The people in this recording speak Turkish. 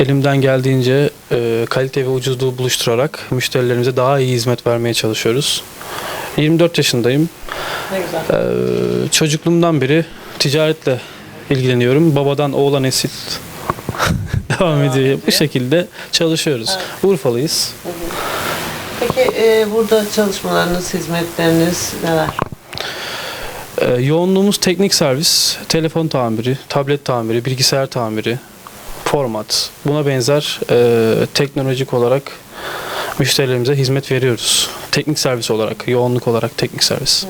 elimden geldiğince e, kalite ve ucuzluğu buluşturarak müşterilerimize daha iyi hizmet vermeye çalışıyoruz. 24 yaşındayım. Ne güzel. Ee, çocukluğumdan beri ticaretle ilgileniyorum. Babadan oğula nesil devam ediyor. ediyor. Bu şekilde çalışıyoruz. Urfalıyız. Peki e, burada çalışmalarınız, hizmetleriniz neler? Ee, yoğunluğumuz teknik servis, telefon tamiri, tablet tamiri, bilgisayar tamiri, format. Buna benzer e, teknolojik olarak müşterilerimize hizmet veriyoruz. Teknik servis olarak, yoğunluk olarak teknik servis.